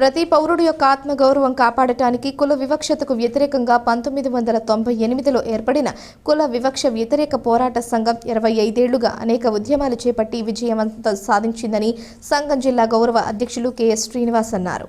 ప్రతి పౌరుడు యొక్క ఆత్మగౌరవం కాపాడటానికి కుల వివక్షతకు వ్యతిరేకంగా పంతొమ్మిది వందల తొంభై ఎనిమిదిలో ఏర్పడిన కుల వివక్ష వ్యతిరేక పోరాట సంఘం ఇరవై ఐదేళ్ళుగా అనేక ఉద్యమాలు చేపట్టి విజయవంతం సాధించిందని సంఘం జిల్లా గౌరవ అధ్యక్షులు కెఎస్ శ్రీనివాస్ అన్నారు.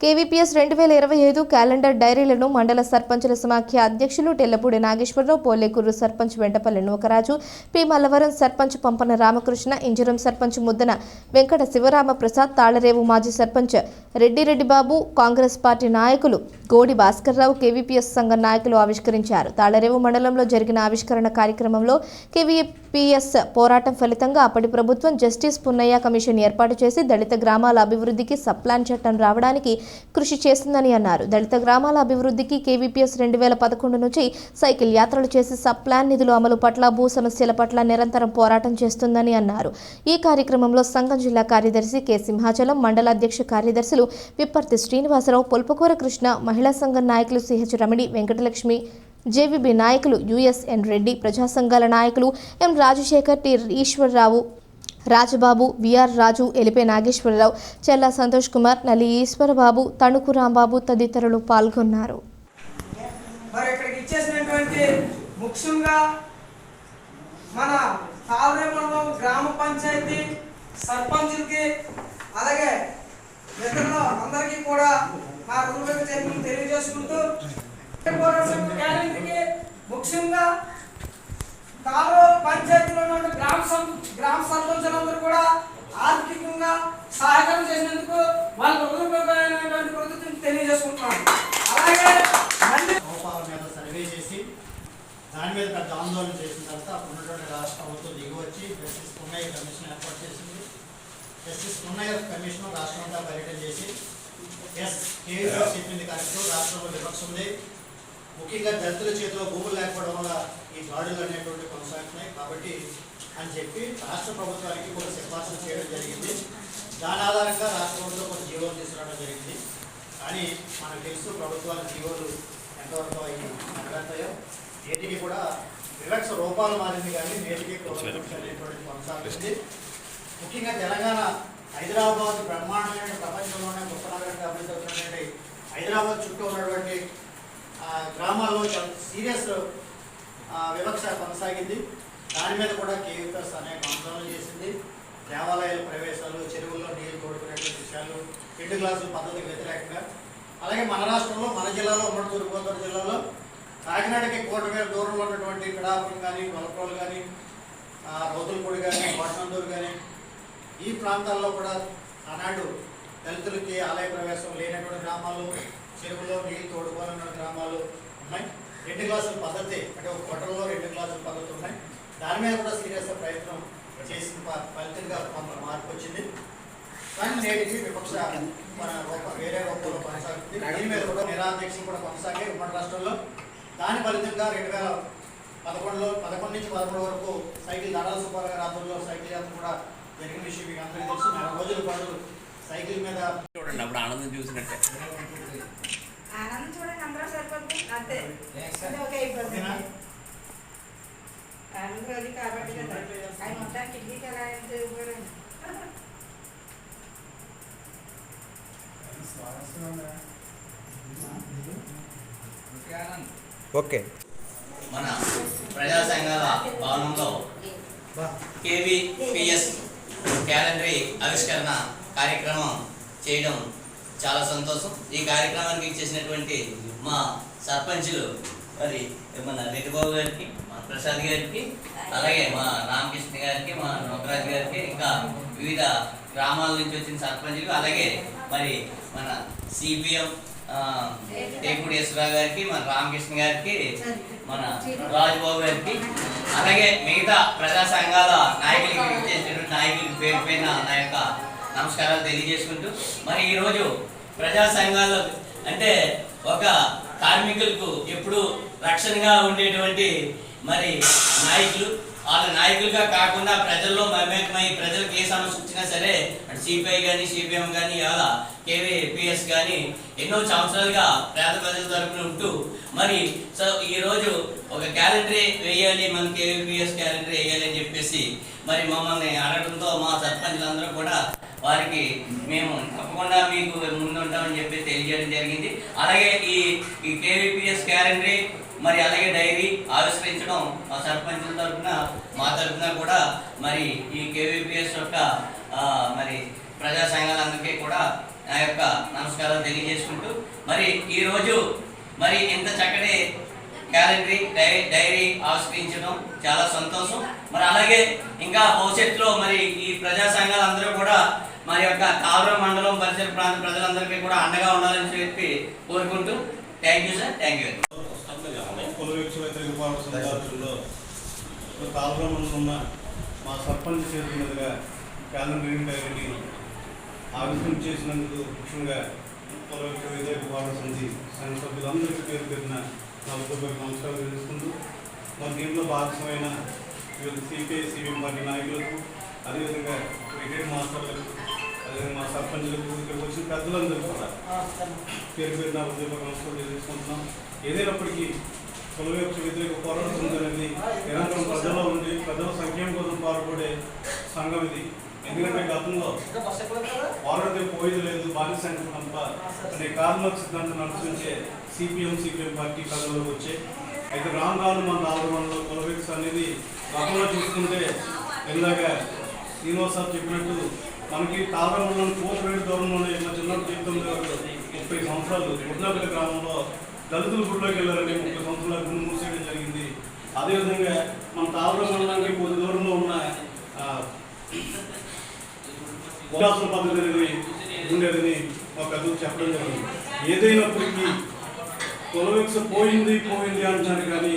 కేవీపీఎస్ రెండు వేల ఇరవై ఐదు క్యాలెండర్ డైరీలను మండల సర్పంచుల సమాఖ్య అధ్యక్షులు టెల్లపూడి నాగేశ్వరరావు పోలేకూరు సర్పంచ్ వెంటపల్లి నూకరాజు పి. మల్లవరం సర్పంచ్ పంపన రామకృష్ణ ఇంజరం సర్పంచ్ ముద్దన వెంకట శివరామ ప్రసాద్ తాళరేవు మాజీ సర్పంచ్ రెడ్డిరెడ్డి బాబు కాంగ్రెస్ పార్టీ నాయకులు గోడి భాస్కర్రావు కేవీపీఎస్ సంఘం నాయకులు ఆవిష్కరించారు. తాళరేవు మండలంలో జరిగిన ఆవిష్కరణ కార్యక్రమంలో కేవీపీఎస్ పోరాటం ఫలితంగా అప్పటి ప్రభుత్వం జస్టిస్ పున్నయ్య కమిషన్ ఏర్పాటు చేసి దళిత గ్రామాల అభివృద్ధికి సప్లాన్ చట్టం రావడానికి కృషి చేసిందని అన్నారు. దళిత గ్రామాల అభివృద్ధికి కేవీపీఎస్ రెండు వేల పదకొండు నుంచి సైకిల్ యాత్రలు చేసి సప్లాన్ నిధుల అమలు పట్ల భూ సమస్యల పట్ల నిరంతరం పోరాటం చేస్తుందని అన్నారు. ఈ కార్యక్రమంలో సంఘం జిల్లా కార్యదర్శి కె. సింహాచలం మండల అధ్యక్ష కార్యదర్శులు విప్పర్తి శ్రీనివాసరావు పొల్పకూర కృష్ణ మహిళా సంఘం నాయకులు సిహెచ్ రమణి వెంకటలక్ష్మి జేవీబీ నాయకులు యుఎస్ఎన్ రెడ్డి ప్రజా సంఘాల నాయకులు M Rajasekhar T Eswara Rao Rajababu VR Raju Elipe Nageswara Rao Chella Santosh Kumar నలి Eswara Babu Tanuku Rambabu తదితరులు పాల్గొన్నారు. మరి ఇక్కడికి ఇచ్చేసినటువంటి ముఖ్యంగా మన తావరే గ్రామ పంచాయతీ సర్పంచులకి అలాగే ఇతరులు అందరికీ కూడా ఆ కుటుంబ చర్యలు తెలియజేసుకుంటూ గ్యారెంటీకి ముఖ్యంగా తాలో పంచాయతీలో ఉన్న గ్రామ సం- గ్రామ సర్పంచులందరూ కూడా ఆర్థికంగా సహకారం చేసినందుకు వాళ్ళ హృదయపూర్వకమైనటువంటి కృతజ్ఞతలు తెలియజేసుకుంటున్నాను అలాగే మళ్ళీ మీద సర్వే చేసి దాని మీద పెద్ద ఆందోళన చేసిన తర్వాత అప్పుడు ఉన్నటువంటి రాష్ట్ర ప్రభుత్వం దిగి వచ్చి జస్టిస్ పున్నయ్య కమిషన్ ఏర్పాటు చేసింది. జస్టిస్ పున్నయ్య కమిషన్ రాష్ట్రం అంతా పర్యటన చేసి ఎస్ కేవీఆర్ చెప్పింది కరెక్ట్ రాష్ట్రంలో వివక్ష ఉంది ముఖ్యంగా దళితుల చేతిలో భూములు లేకపోవడం వల్ల ఈ దాడులు అనేటువంటి కొనసాగుతున్నాయి. కాబట్టి అని చెప్పి రాష్ట్ర ప్రభుత్వానికి కొన్ని సిఫార్సులు చేయడం జరిగింది. దాని ఆధారంగా రాష్ట్ర ప్రభుత్వం కొన్ని జీవోలు తీసుకురావడం జరిగింది. కానీ మనకు తెలుసు ప్రభుత్వాల జీవోలు ఎంతవరకు అవి నెరవేరుతాయో నేటికి కూడా వివక్ష రూపాలు మారింది కానీ నేటికి అనేటువంటి కొనసాగుతుంది. ముఖ్యంగా తెలంగాణ హైదరాబాద్ బ్రహ్మాండమైన ప్రపంచంలోనే గొప్ప నగరంగా అభివృద్ధి అవుతున్నటువంటి హైదరాబాద్ చుట్టూ ఉన్నటువంటి గ్రామాల్లో చాలా సీరియస్ వివక్ష కొనసాగింది. దాని మీద కూడా కేవీపీఎస్ అనేక ఆందోళన చేసింది. దేవాలయాల ప్రవేశాలు చెరువుల్లో నీళ్ళు తోడుకునేటువంటి విషయాలు రెండు గ్లాసుల పద్ధతికి వ్యతిరేకంగా. అలాగే మన రాష్ట్రంలో మన జిల్లాలో ఉమ్మడి తూర్పుగోదావరి జిల్లాలో కాకినాడకి కోటి వేల దూరంలో ఉన్నటువంటి పిడాపురం కానీ గొలప్రోలు కానీ రౌతులపూడి కానీ కోటనందూరు కానీ ఈ ప్రాంతాల్లో కూడా ఆనాడు దళితులకి ఆలయ ప్రవేశం లేనటువంటి గ్రామాలు చెరువులో నీళ్ళు తోడుకోవాలన్న గ్రామాలు ఉన్నాయి. రెండు గ్లాసుల పద్ధతి అంటే ఒక కోటల్లో రెండు గ్లాసుల పద్ధతి ఉన్నాయి. దాని మీద కూడా సీరియస్ ప్రయత్నం చేసిన ఫలితంగా కొంత మార్పు వచ్చింది. కానీ నేటికి విపక్ష మన వేరే రూపంలో కొనసాగుతుంది. దీని మీద కూడా నిరాధ్యక్షం కూడా కొనసాగే ఉమ్మడి రాష్ట్రంలో. దాని ఫలితంగా రెండు వేల పదకొండులో పదకొండు నుంచి పదమూడు వరకు సైకిల్ దడాల సుబ్బారావు ఆధ్వర్యంలో సైకిల్ యాత్ర కూడా జరిగిన విషయం మీకు అందరికీ తెలుసు. నెల రోజుల పాటు సైకిల్ మీద చూడండి అప్పుడు ఆనందం చూసినట్టే. ఆనందం చూడండి అందరూ సరిపోతుంది. అంతే? ఆనందం అది కాబట్టి ఆయన మొత్తానికి ఎలా ఓకే. మన ప్రజా సంఘాల భవనంలో కేవీపీఎస్ క్యాలెండరీ ఆవిష్కరణ కార్యక్రమం చేయడం చాలా సంతోషం. ఈ కార్యక్రమానికి ఇచ్చేసినటువంటి మా సర్పంచులు మరి మన రెడ్డిబాబు గారికి మా ప్రసాద్ గారికి అలాగే మా రామకృష్ణ గారికి మా నోకరాజ్ గారికి ఇంకా వివిధ గ్రామాల నుంచి వచ్చిన సర్పంచులు అలాగే మరి మన సిపిఎం టేకుడి యశ్వరావు గారికి మన రామకృష్ణ గారికి మన రాజుబాబు గారికి అలాగే మిగతా ప్రజా సంఘాల నాయకులకి ఇచ్చేసినటువంటి నాయకులకి పేరు పైన నా యొక్క నమస్కారాలు తెలియజేసుకుంటూ మరి ఈరోజు ప్రజా సంఘాలు అంటే ఒక కార్మికులకు ఎప్పుడు రక్షణగా ఉండేటువంటి మరి నాయకులు వాళ్ళ నాయకులుగా కాకుండా ప్రజల్లో మమేకమై ప్రజలకు ఏ సమస్య వచ్చినా సరే అటు సిపిఐ కానీ సిపిఎం కానీ ఇవాళ కేవీపీఎస్ కానీ ఎన్నో సంవత్సరాలుగా పేద ప్రజల తరపున ఉంటూ మరి సో ఈరోజు ఒక క్యాలెండర్ వేయాలి మన కేవీపీఎస్ క్యాలెండర్ వేయాలి అని చెప్పేసి మరి మమ్మల్ని అడగడంతో మా సర్పంచులందరూ కూడా వారికి మేము తప్పకుండా మీకు ముందుంటామని చెప్పి తెలియజేయడం జరిగింది. అలాగే ఈ ఈ కేవీపీఎస్ క్యాలెండరీ మరి అలాగే డైరీ ఆవిష్కరించడం మా సర్పంచుల తరఫున మా తరఫున కూడా మరి ఈ కేవీపీఎస్ యొక్క మరి ప్రజా సంఘాలందరికీ కూడా నా యొక్క నమస్కారాలు తెలియజేసుకుంటూ మరి ఈరోజు మరి ఇంత చక్కటి క్యాలెండరీ డై డైరీ ఆవిష్కరించడం చాలా సంతోషం. మరి అలాగే ఇంకా భవిష్యత్తులో మరి ఈ ప్రజా సంఘాలందరూ కూడా మరి యొక్క కావరం మండలం పరిసర ప్రాంత ప్రజలందరికీ కూడా అండగా ఉండాలని చెప్పి కోరుకుంటూ thank you sir thank you కుల వ్యతిరేక పోరాట సందర్భంలో కాలువలో ఉన్న మా సర్పంచ్ చేతుల మీదుగా క్యాలెండరింగ్ డైరీని ఆవిష్కరణ చేసినందుకు ముఖ్యంగా కుల వ్యక్తి వ్యతిరేక పోరాట సమితి సంఘ సభ్యులందరికీ పేరు పేరున నా ఉద్యోగ నమస్కారం తెలుసుకుంటూ మరి దీంట్లో భాగస్వామైన సిపిఐ సిపిఎం పార్టీ నాయకులకు అదేవిధంగా క్రికెట్ మాస్టర్లకు అదేవిధంగా మా సర్పంచ్లకు ఇక్కడికి వచ్చిన పెద్దలందరూ కూడా పేరు పేరు నా ఉద్యోగ నమస్కారం తెలుసుకుంటున్నాం ఏదైనప్పటికీ కుల యొక్క వ్యతిరేక పోరాటం అనేది నిరంతరం ప్రజల్లో ఉండి ప్రజల సంక్షేమం కోసం పాల్పడే సంఘం ఇది. ఎందుకంటే గతంలో పోరాడితే పోయేది లేదు బానిస సంఘం తప్ప. అనే సిద్ధాంతం అనుసరించే సిపిఎం సిపిఎం పార్టీ ప్రజల్లోకి వచ్చాయి. అయితే రాను రాను మన ఆందోళనలో కులవేక్ష అనేది గతంలో చూసుకుంటే ఇందాక శ్రీనివాస్ సార్ చెప్పినట్టు మనకి తాళరంలో కోపరేడు దూరంలోనే మా చిన్నప్పుడు చెప్తుంది ముప్పై సంవత్సరాలు గుడ్నపల్లి గ్రామంలో దళితుల గుడిలోకి వెళ్ళారండి. ముప్పై సంవత్సరాల గుండు మూసేయడం జరిగింది. అదేవిధంగా మన తాళరం మండలానికి కొద్ది దూరంలో ఉన్న ఉపాసన పద్ధతి అనేది ఉండేదని మా పెద్దలు చెప్పడం జరిగింది. ఏదైనప్పటికీ కులవెక్స పోయింది పోయింది అంటున్నారు కానీ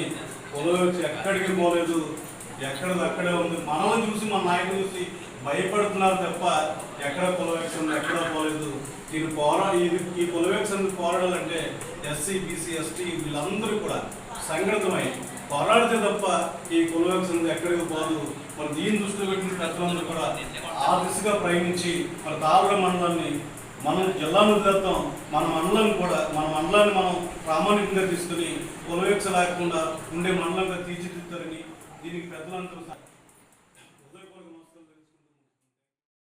కులవెక్స ఎక్కడికి పోలేదు ఎక్కడది అక్కడే ఉంది. మనల్ని చూసి మన నాయకులు చూసి భయపడుతున్నారు తప్ప ఎక్కడ కులవిక్ష ఉంది ఎక్కడ పోలేదు. దీన్ని పోరా ఇది ఈ కులవిక్ష పోరాడాలంటే ఎస్సీ బీసీ ఎస్టీ వీళ్ళందరూ కూడా సంఘటితమై పోరాడితే తప్ప ఈ కులవిక్ష ఎక్కడికి పోదు. మరి దీన్ని దృష్టిలో పెట్టిన ప్రజలందరూ కూడా ఆ దిశగా ప్రయాణించి మన తాగుడ మండలాన్ని మనం జిల్లా వదిలేద్దాం మన మండలాన్ని కూడా మన మండలాన్ని మనం ప్రామాణికంగా తీసుకుని కులవేక్ష లేకుండా ఉండే మండలంగా తీర్చిదిద్దారని దీనికి పెద్దలందరూ